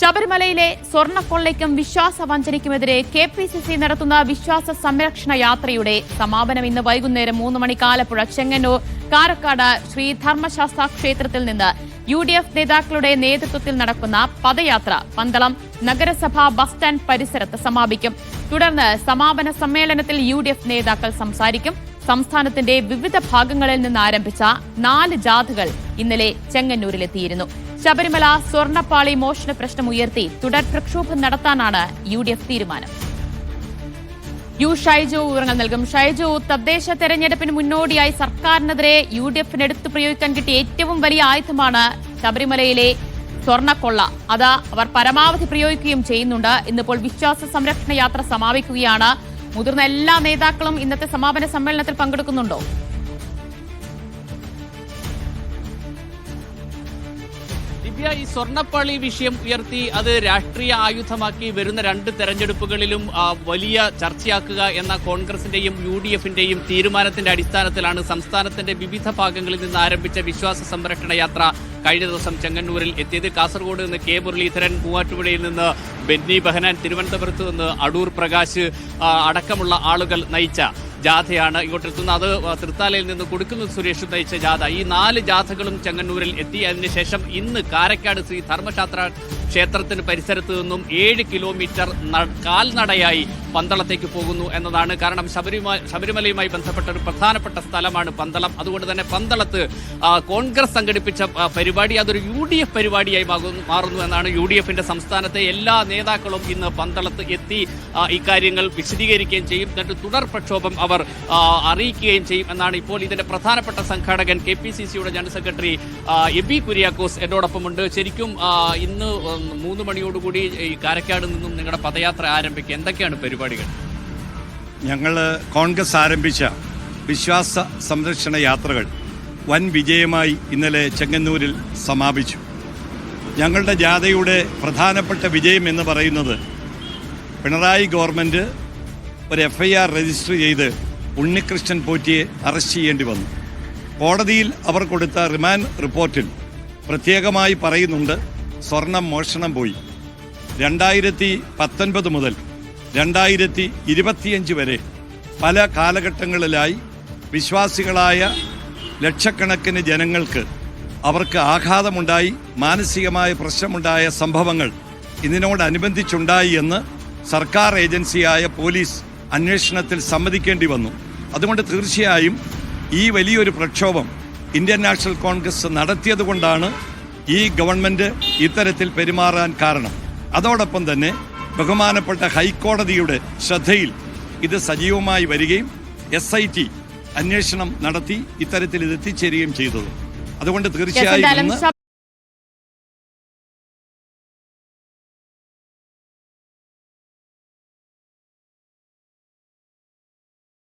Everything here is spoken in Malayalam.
ശബരിമലയിലെ സ്വർണക്കൊള്ളയ്ക്കും വിശ്വാസ വഞ്ചനയ്ക്കുമെതിരെ കെ പി സി സി നടത്തുന്ന വിശ്വാസ സംരക്ഷണ യാത്രയുടെ സമാപനം ഇന്ന് വൈകുന്നേരം മൂന്ന് മണി കാലപ്പുഴ ചെങ്ങന്നൂർ കാരക്കാട് ശ്രീ ധർമ്മശാസ്ത്ര ക്ഷേത്രത്തിൽ നിന്ന് യു ഡി എഫ് നേതാക്കളുടെ നേതൃത്വത്തിൽ നടക്കുന്ന പദയാത്ര പന്തളം നഗരസഭാ ബസ് സ്റ്റാൻഡ് പരിസരത്ത് സമാപിക്കും. തുടർന്ന് സമാപന സമ്മേളനത്തിൽ യു നേതാക്കൾ സംസാരിക്കും. സംസ്ഥാനത്തിന്റെ വിവിധ ഭാഗങ്ങളിൽ നിന്ന് ആരംഭിച്ച നാല് ജാഥകൾ ഇന്നലെ ചെങ്ങന്നൂരിലെത്തിയിരുന്നു. ശബരിമല സ്വർണപ്പാളി മോഷണ പ്രശ്നം ഉയർത്തി തുടർ പ്രക്ഷോഭം നടത്താനാണ് യു ഡി എഫ് തീരുമാനം. യു ഷൈജു വിവരങ്ങൾ നൽകും. ഷൈജു തദ്ദേശ തെരഞ്ഞെടുപ്പിന് മുന്നോടിയായി സർക്കാരിനെതിരെ യു ഡി എഫിന് എടുത്തു പ്രയോഗിക്കാൻ കിട്ടിയ ഏറ്റവും വലിയ ആയുധമാണ് ശബരിമലയിലെ സ്വർണക്കൊള്ള അത് അവർ പരമാവധി പ്രയോഗിക്കുകയും ചെയ്യുന്നുണ്ട്. ഇന്നിപ്പോൾ വിശ്വാസ സംരക്ഷണ യാത്ര സമാപിക്കുകയാണ്. മുതിർന്ന എല്ലാ നേതാക്കളും ഇന്നത്തെ സമാപന സമ്മേളനത്തിൽ പങ്കെടുക്കുന്നുണ്ടോ? ദിവ്യ ഈ സ്വർണപ്പള്ളി വിഷയം ഉയർത്തി അത് രാഷ്ട്രീയ ആയുധമാക്കി വരുന്ന രണ്ട് തെരഞ്ഞെടുപ്പുകളിലും വലിയ ചർച്ചയാക്കുക എന്ന കോൺഗ്രസിന്റെയും യു ഡി എഫിന്റെയും തീരുമാനത്തിന്റെ അടിസ്ഥാനത്തിലാണ് സംസ്ഥാനത്തിന്റെ വിവിധ ഭാഗങ്ങളിൽ നിന്ന് ആരംഭിച്ച വിശ്വാസ സംരക്ഷണ യാത്ര കഴിഞ്ഞ ദിവസം ചെങ്ങന്നൂരിൽ എത്തിയത്. കാസർഗോഡ് നിന്ന് കെ. മുരളീധരൻ മൂവാറ്റുപുഴയിൽ നിന്ന് ബെന്നി ബഹനാൻ തിരുവനന്തപുരത്ത് നിന്ന് അടൂർ പ്രകാശ് അടക്കമുള്ള ആളുകൾ നയിച്ച ജാഥയാണ് ഇങ്ങോട്ടെത്തുന്നത് അത് തൃത്താലയിൽ നിന്ന് കൊടുക്കുന്ന സുരേഷ് നയിച്ച ജാഥ. ഈ നാല് ജാഥകളും ചെങ്ങന്നൂരിൽ എത്തി. അതിനുശേഷം ഇന്ന് കാരക്കാട് ശ്രീ ധർമ്മശാസ്ത്ര ക്ഷേത്രത്തിന് പരിസരത്ത് നിന്നും ഏഴ് കിലോമീറ്റർ കാൽനടയായി പന്തളത്തേക്ക് പോകുന്നു എന്നതാണ് കാരണം ശബരിമല ശബരിമലയുമായി ബന്ധപ്പെട്ട ഒരു പ്രധാനപ്പെട്ട സ്ഥലമാണ് പന്തളം. അതുകൊണ്ട് തന്നെ പന്തളത്ത് കോൺഗ്രസ് സംഘടിപ്പിച്ച പരിപാടി അതൊരു യു ഡി എഫ് പരിപാടിയായി മാറുന്നു എന്നാണ് യു ഡി എഫിന്റെ സംസ്ഥാനത്തെ എല്ലാ നേതാക്കളും ഇന്ന് പന്തളത്ത് എത്തി ഇക്കാര്യങ്ങൾ വിശദീകരിക്കുകയും ചെയ്യും. എന്നിട്ട് തുടർ പ്രക്ഷോഭം അവർ അറിയിക്കുകയും ചെയ്യും എന്നാണ് ഇപ്പോൾ ഇതിന്റെ പ്രധാനപ്പെട്ട സംഘാടകൻ കെ പി സി സിയുടെ general secretary A B Kuriakose എന്നോടൊപ്പമുണ്ട്. ശരിക്കും ഇന്ന് മൂന്ന് മണിയോടുകൂടി കാരക്കാട് നിന്നും നിങ്ങളുടെ പദയാത്ര ആരംഭിക്കുക. എന്തൊക്കെയാണ് പരിപാടികൾ. ഞങ്ങൾ കോൺഗ്രസ് ആരംഭിച്ച വിശ്വാസ സംരക്ഷണ യാത്രകൾ വൻ വിജയമായി ഇന്നലെ ചെങ്ങന്നൂരിൽ സമാപിച്ചു. ഞങ്ങളുടെ ജാഥയുടെ പ്രധാനപ്പെട്ട വിജയം എന്ന് പറയുന്നത് പിണറായി ഗവൺമെന്റ് ഒരു എഫ് ഐ ആർ രജിസ്റ്റർ ചെയ്ത് ഉണ്ണികൃഷ്ണൻ പോറ്റിയെ അറസ്റ്റ് ചെയ്യേണ്ടി വന്നു. കോടതിയിൽ അവർ കൊടുത്ത റിമാൻഡ് റിപ്പോർട്ടിൽ പ്രത്യേകമായി പറയുന്നുണ്ട് സ്വർണം മോഷണം പോയി. രണ്ടായിരത്തി പത്തൊൻപത് മുതൽ രണ്ടായിരത്തി ഇരുപത്തിയഞ്ച് വരെ പല കാലഘട്ടങ്ങളിലായി വിശ്വാസികളായ ലക്ഷക്കണക്കിന് ജനങ്ങൾക്ക് അവർക്ക് ആഘാതമുണ്ടായി മാനസികമായ പ്രശ്നമുണ്ടായ സംഭവങ്ങൾ ഇതിനോടനുബന്ധിച്ചുണ്ടായി എന്ന് സർക്കാർ ഏജൻസിയായ പോലീസ് അന്വേഷണത്തിൽ സമ്മതിക്കേണ്ടി വന്നു. അതുകൊണ്ട് തീർച്ചയായും ഈ വലിയൊരു പ്രക്ഷോഭം ഇന്ത്യൻ നാഷണൽ കോൺഗ്രസ് നടത്തിയതുകൊണ്ടാണ് ഈ ഗവൺമെന്റ് ഇത്തരത്തിൽ പെരുമാറാൻ കാരണം. അതോടൊപ്പം തന്നെ ബഹുമാനപ്പെട്ട ഹൈക്കോടതിയുടെ ശ്രദ്ധയിൽ ഇത് സജീവമായി വരികയും എസ് ഐ ടി അന്വേഷണം നടത്തി ഇത്തരത്തിൽ ഇത് എത്തിച്ചേരുകയും ചെയ്തത്. അതുകൊണ്ട് തീർച്ചയായും